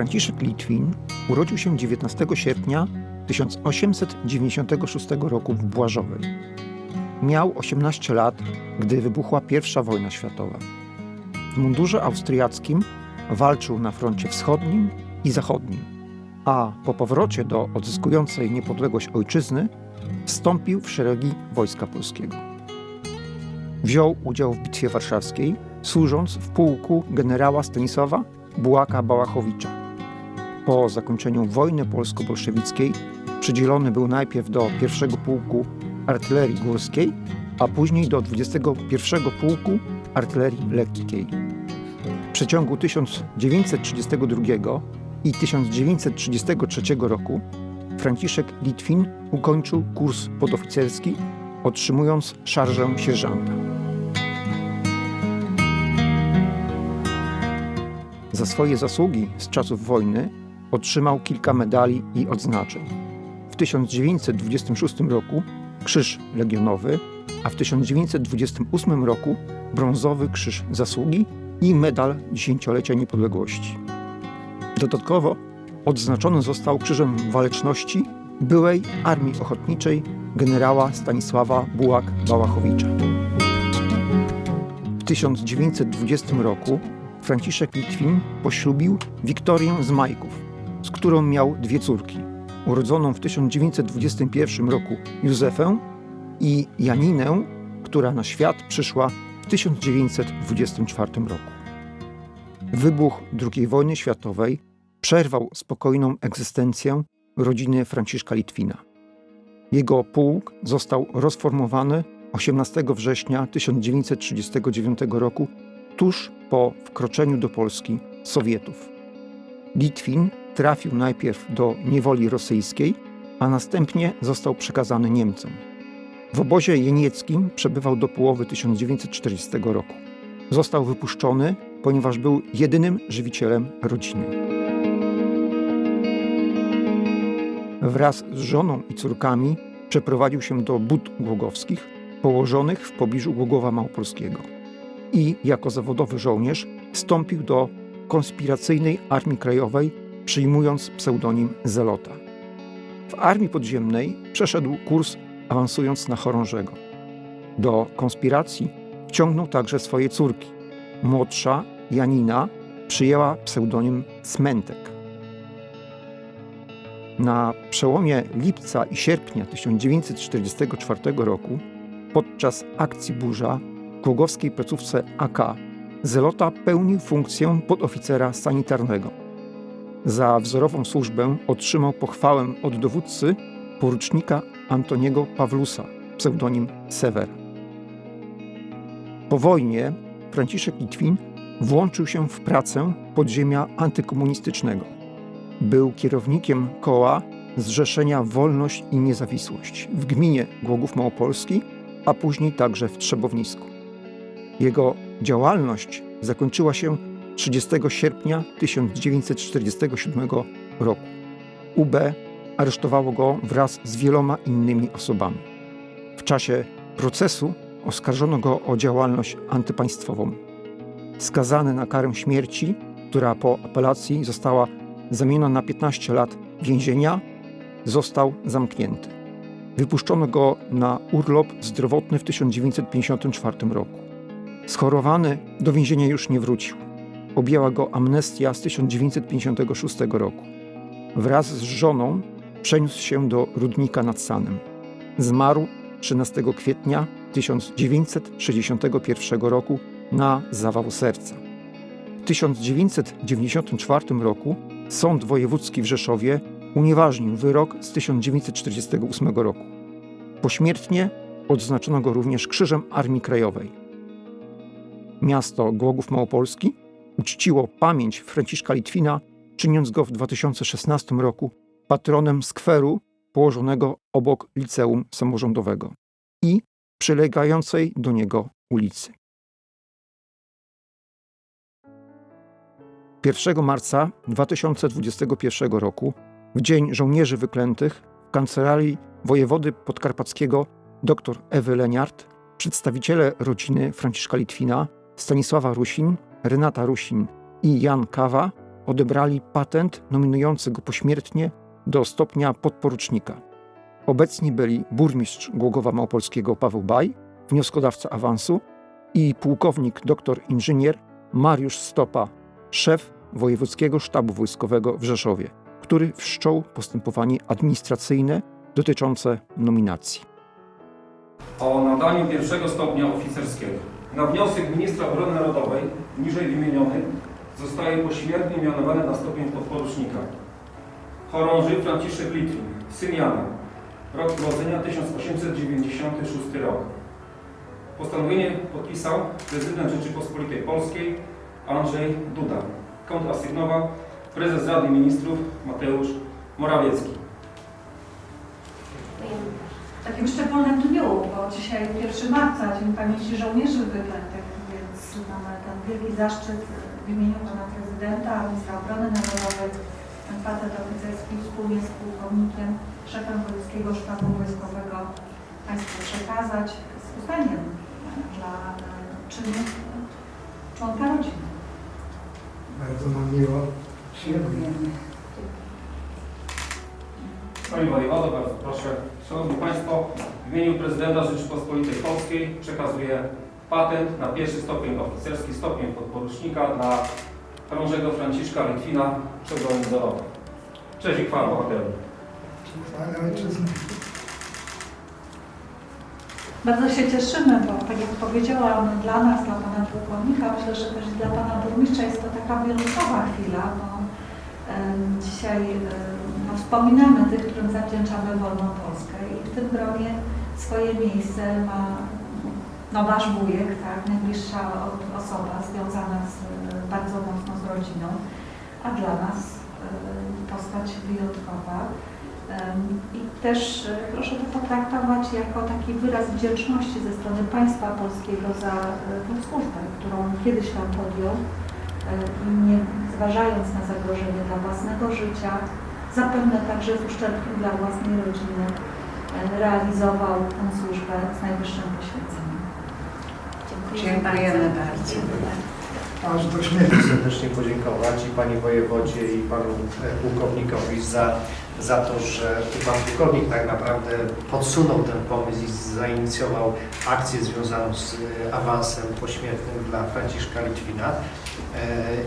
Franciszek Litwin urodził się 19 sierpnia 1896 roku w Błażowej. Miał 18 lat, gdy wybuchła I wojna światowa. W mundurze austriackim walczył na froncie wschodnim i zachodnim, a po powrocie do odzyskującej niepodległość ojczyzny wstąpił w szeregi Wojska Polskiego. Wziął udział w Bitwie Warszawskiej, służąc w pułku generała Stanisława Bułaka Bałachowicza. Po zakończeniu wojny polsko-bolszewickiej przydzielony był najpierw do pierwszego pułku artylerii górskiej, a później do 21 pułku artylerii lekkiej. W przeciągu 1932 i 1933 roku Franciszek Litwin ukończył kurs podoficerski, otrzymując szarżę sierżanta. Za swoje zasługi z czasów wojny otrzymał kilka medali i odznaczeń. W 1926 roku Krzyż Legionowy, a w 1928 roku Brązowy Krzyż Zasługi i Medal Dziesięciolecia Niepodległości. Dodatkowo odznaczony został Krzyżem Waleczności byłej Armii Ochotniczej generała Stanisława Bułak-Bałachowicza. W 1920 roku Franciszek Litwin poślubił Wiktorię z Majków, z którą miał dwie córki. Urodzoną w 1921 roku Józefę i Janinę, która na świat przyszła w 1924 roku. Wybuch II wojny światowej przerwał spokojną egzystencję rodziny Franciszka Litwina. Jego pułk został rozformowany 18 września 1939 roku tuż po wkroczeniu do Polski Sowietów. Litwin trafił najpierw do niewoli rosyjskiej, a następnie został przekazany Niemcom. W obozie jenieckim przebywał do połowy 1940 roku. Został wypuszczony, ponieważ był jedynym żywicielem rodziny. Wraz z żoną i córkami przeprowadził się do Bud Głogowskich, położonych w pobliżu Głogowa Małopolskiego. I jako zawodowy żołnierz wstąpił do konspiracyjnej Armii Krajowej, przyjmując pseudonim Zelota. W Armii Podziemnej przeszedł kurs awansując na chorążego. Do konspiracji wciągnął także swoje córki. Młodsza, Janina, przyjęła pseudonim Smentek. Na przełomie lipca i sierpnia 1944 roku, podczas akcji Burza w głogowskiej placówce AK, Zelota pełnił funkcję podoficera sanitarnego. Za wzorową służbę otrzymał pochwałę od dowódcy porucznika Antoniego Pawlusa, pseudonim Sewer. Po wojnie Franciszek Litwin włączył się w pracę podziemia antykomunistycznego. Był kierownikiem koła Zrzeszenia Wolność i Niezawisłość w gminie Głogów Małopolski, a później także w Trzebownisku. Jego działalność zakończyła się 30 sierpnia 1947 roku. UB aresztowało go wraz z wieloma innymi osobami. W czasie procesu oskarżono go o działalność antypaństwową. Skazany na karę śmierci, która po apelacji została zamieniona na 15 lat więzienia, został zamknięty. Wypuszczono go na urlop zdrowotny w 1954 roku. Schorowany do więzienia już nie wrócił. Objęła go amnestia z 1956 roku. Wraz z żoną przeniósł się do Rudnika nad Sanem. Zmarł 13 kwietnia 1961 roku na zawał serca. W 1994 roku Sąd Wojewódzki w Rzeszowie unieważnił wyrok z 1948 roku. Pośmiertnie odznaczono go również Krzyżem Armii Krajowej. Miasto Głogów Małopolski uczciło pamięć Franciszka Litwina, czyniąc go w 2016 roku patronem skweru położonego obok liceum samorządowego i przylegającej do niego ulicy. 1 marca 2021 roku, w Dzień Żołnierzy Wyklętych, w kancelarii wojewody podkarpackiego dr Ewy Leniart, przedstawiciele rodziny Franciszka Litwina, Stanisława Rusin, Renata Rusin i Jan Kawa odebrali patent nominujący go pośmiertnie do stopnia podporucznika. Obecni byli burmistrz Głogowa Małopolskiego Paweł Baj, wnioskodawca awansu i pułkownik doktor inżynier Mariusz Stopa, szef Wojewódzkiego Sztabu Wojskowego w Rzeszowie, który wszczął postępowanie administracyjne dotyczące nominacji. o nadaniu pierwszego stopnia oficerskiego. Na wniosek ministra obrony narodowej, niżej wymieniony, zostaje pośmiertnie mianowany na stopień podporucznika. Chorąży Franciszek Litwin, syn Jana, rok urodzenia 1896 rok. Postanowienie podpisał prezydent Rzeczypospolitej Polskiej Andrzej Duda. Kontrasygnował prezes Rady Ministrów Mateusz Morawiecki. W takim szczególnym dniu, bo dzisiaj 1 marca, Dzień Pamięci Żołnierzy Wyklętych, więc mamy ten wielki zaszczyt w imieniu Pana Prezydenta, Ministra Obrony Narodowej, ten patent oficerski wspólnie z pułkownikiem, szefem Wojewódzkiego Sztabu Wojskowego Państwu przekazać z uznaniem dla e, czynu e, członka rodziny. Bardzo nam miło. Dziękujemy. Panie Wojewodo, bardzo proszę. Szanowni Państwo, w imieniu Prezydenta Rzeczypospolitej Polskiej przekazuję patent na pierwszy stopień oficerski, stopień podporucznika dla chorążego Franciszka Litwina przebronizowanego. Cześć i chwała ojczyzny. Bardzo się cieszymy, bo tak jak powiedziałam, dla nas, dla Pana Pułkownika, myślę, że też dla Pana Burmistrza jest to taka wyjątkowa chwila, bo dzisiaj wspominamy tych, którym zawdzięczamy wolną Polskę i w tym gronie swoje miejsce ma no, Wasz wujek, tak, najbliższa osoba związana z, bardzo mocno z rodziną, a dla nas e, postać wyjątkowa. I też e, proszę to potraktować jako taki wyraz wdzięczności ze strony państwa polskiego za e, tę służbę, którą kiedyś Pan podjął i nie zważając na zagrożenie dla własnego życia, zapewne także z uszczerbkiem dla własnej rodziny, e, realizował tę służbę z najwyższym poświęceniem. Dziękujemy bardzo. Aż do śmierci. serdecznie podziękować i Pani Wojewodzie i Panu e, Pułkownikowi za, za to, że Pan Pułkownik tak naprawdę podsunął ten pomysł i zainicjował akcję związaną z e, awansem pośmiertnym dla Franciszka Litwina. E,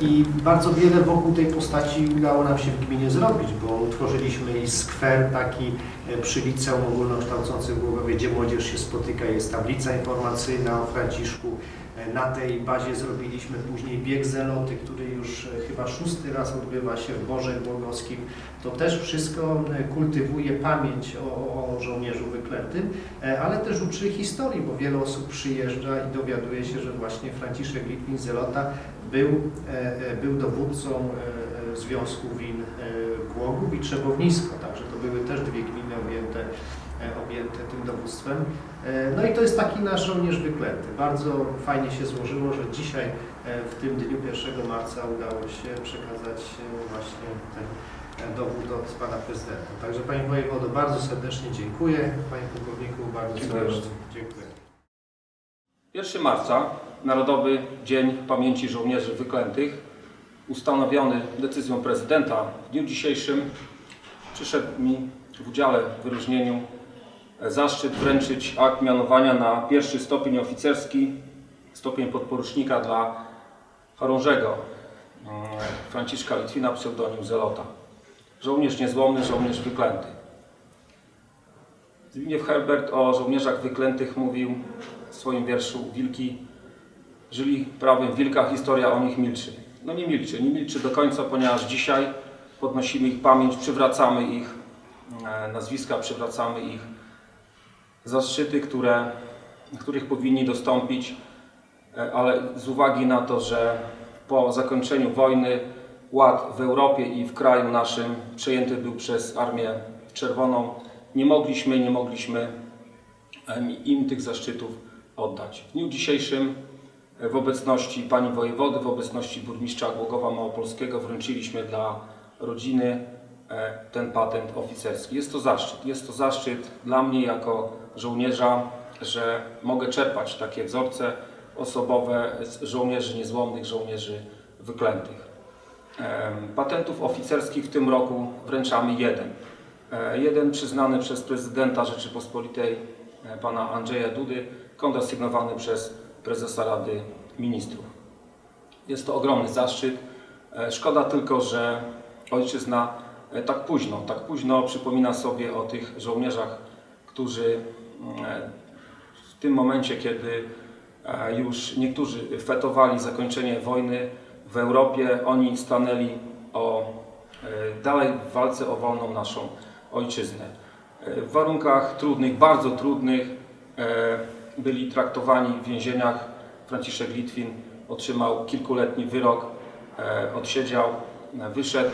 I bardzo wiele wokół tej postaci udało nam się w gminie zrobić, bo utworzyliśmy i skwer taki e, przy liceum ogólnokształcącym w Głogowie, gdzie młodzież się spotyka, jest tablica informacyjna o Franciszku. E, Na tej bazie zrobiliśmy później bieg zeloty, który już e, chyba szósty raz odbywa się w Boże Głogowskim. To też wszystko e, kultywuje pamięć o, o żołnierzu wyklętym, ale też uczy historii, bo wiele osób przyjeżdża i dowiaduje się, że właśnie Franciszek Litwin Zelota był, był dowódcą Związku Win Głogów i Trzebownisko, także to były też dwie gminy objęte, objęte tym dowództwem. E, No i to jest taki nasz żołnierz wyklęty. Bardzo fajnie się złożyło, że dzisiaj e, w tym dniu 1 marca udało się przekazać e, właśnie ten e, dowód od Pana Prezydenta. Także Panie Wojewodo, bardzo serdecznie dziękuję. Panie Pułkowniku, bardzo Dziękuję serdecznie dziękuję. 1 marca, Narodowy Dzień Pamięci Żołnierzy Wyklętych, ustanowiony decyzją prezydenta. W dniu dzisiejszym przyszedł mi w udziale w wyróżnieniu e, zaszczyt wręczyć akt mianowania na pierwszy stopień oficerski, stopień podporucznika dla chorążego mm, Franciszka Litwina, pseudonim Zelota. Żołnierz niezłomny, żołnierz wyklęty. Zbigniew Herbert o żołnierzach wyklętych mówił w swoim wierszu Wilki żyli prawem wilka, historia o nich milczy. No nie milczy, nie milczy do końca, ponieważ dzisiaj podnosimy ich pamięć, przywracamy ich e, nazwiska, przywracamy ich zaszczyty, które, których powinni dostąpić, e, ale z uwagi na to, że po zakończeniu wojny ład w Europie i w kraju naszym przejęty był przez Armię Czerwoną, nie mogliśmy, nie mogliśmy im tych zaszczytów oddać. W dniu dzisiejszym e, w obecności pani wojewody, w obecności burmistrza Głogowa Małopolskiego wręczyliśmy dla rodziny ten patent oficerski. Jest to zaszczyt. Jest to zaszczyt dla mnie jako żołnierza, że mogę czerpać takie wzorce osobowe z żołnierzy niezłomnych, żołnierzy wyklętych. Patentów oficerskich w tym roku wręczamy jeden. E, Jeden przyznany przez prezydenta Rzeczypospolitej e, pana Andrzeja Dudy, kondosygnowany przez prezesa Rady Ministrów. Jest to ogromny zaszczyt. E, Szkoda tylko, że ojczyzna e, tak późno, tak późno przypomina sobie o tych żołnierzach, którzy e, w tym momencie, kiedy e, już niektórzy fetowali zakończenie wojny w Europie, oni stanęli o, e, dalej w walce o wolną naszą ojczyznę. E, W warunkach trudnych, bardzo trudnych, e, byli traktowani w więzieniach. Franciszek Litwin otrzymał kilkuletni wyrok, e, odsiedział, e, wyszedł.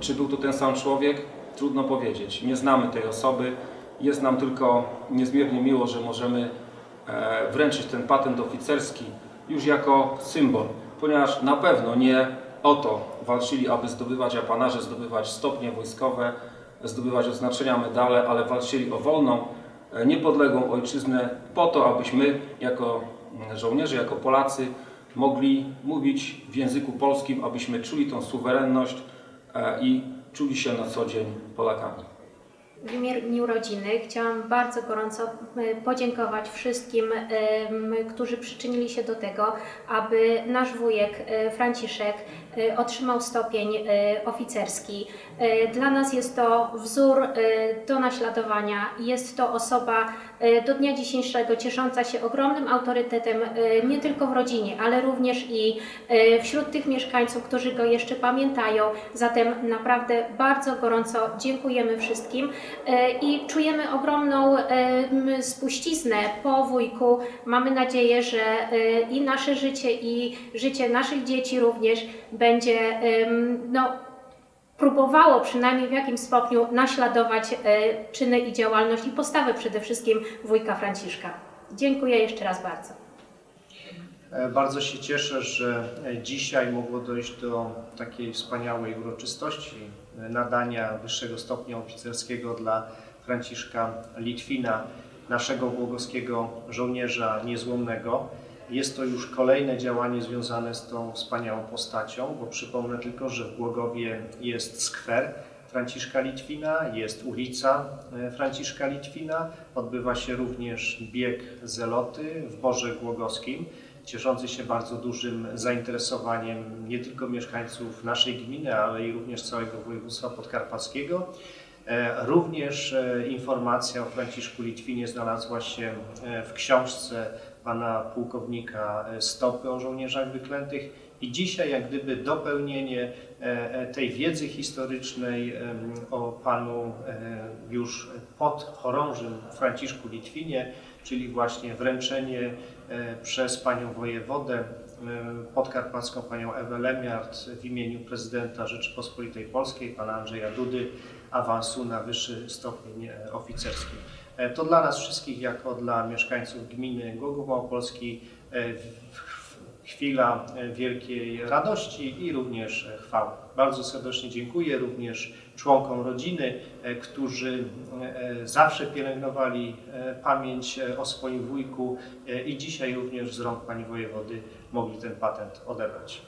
Czy był to ten sam człowiek? Trudno powiedzieć. Nie znamy tej osoby. Jest nam tylko niezmiernie miło, że możemy e, wręczyć ten patent oficerski już jako symbol, ponieważ na pewno nie o to walczyli, aby zdobywać apanarze, zdobywać stopnie wojskowe, zdobywać oznaczenia, medale, ale walczyli o wolną, e, niepodległą ojczyznę po to, abyśmy jako mm, żołnierze, jako Polacy mogli mówić w języku polskim, abyśmy czuli tą suwerenność i czuli się na co dzień Polakami. W imieniu rodziny chciałam bardzo gorąco e, podziękować wszystkim, którzy przyczynili się do tego, aby nasz wujek e, Franciszek e, otrzymał stopień e, oficerski. E, Dla nas jest to wzór do naśladowania. Jest to osoba do dnia dzisiejszego ciesząca się ogromnym autorytetem nie tylko w rodzinie, ale również i wśród tych mieszkańców, którzy go jeszcze pamiętają. Zatem naprawdę bardzo gorąco dziękujemy wszystkim i czujemy ogromną spuściznę po wujku. Mamy nadzieję, że i nasze życie, i życie naszych dzieci również będzie no, próbowało przynajmniej w jakimś stopniu naśladować e, czyny i działalność i postawę przede wszystkim wujka Franciszka. Dziękuję jeszcze raz bardzo. E, Bardzo się cieszę, że e, dzisiaj mogło dojść do takiej wspaniałej uroczystości nadania wyższego stopnia oficerskiego dla Franciszka Litwina, naszego włogoskiego żołnierza niezłomnego. Jest to już kolejne działanie związane z tą wspaniałą postacią, bo przypomnę tylko, że w Głogowie jest skwer Franciszka Litwina, jest ulica e, Franciszka Litwina, odbywa się również bieg Zeloty w Borze Głogowskim cieszący się bardzo dużym zainteresowaniem nie tylko mieszkańców naszej gminy, ale i również całego województwa podkarpackiego. E, Również e, informacja o Franciszku Litwinie znalazła się w książce pana pułkownika e, Stopy o żołnierzach wyklętych i dzisiaj jak gdyby dopełnienie e, e, tej wiedzy historycznej o panu już podchorążym Franciszku Litwinie, czyli właśnie wręczenie przez panią wojewodę podkarpacką panią Ewę Lemiart w imieniu prezydenta Rzeczypospolitej Polskiej, pana Andrzeja Dudy, awansu na wyższy stopień oficerski. E, To dla nas wszystkich, jako dla mieszkańców gminy Głogów Małopolski, e, chwila e, wielkiej radości i również chwały. Bardzo serdecznie dziękuję również członkom rodziny, którzy zawsze pielęgnowali pamięć o swoim wujku i dzisiaj również z rąk pani wojewody mogli ten patent odebrać.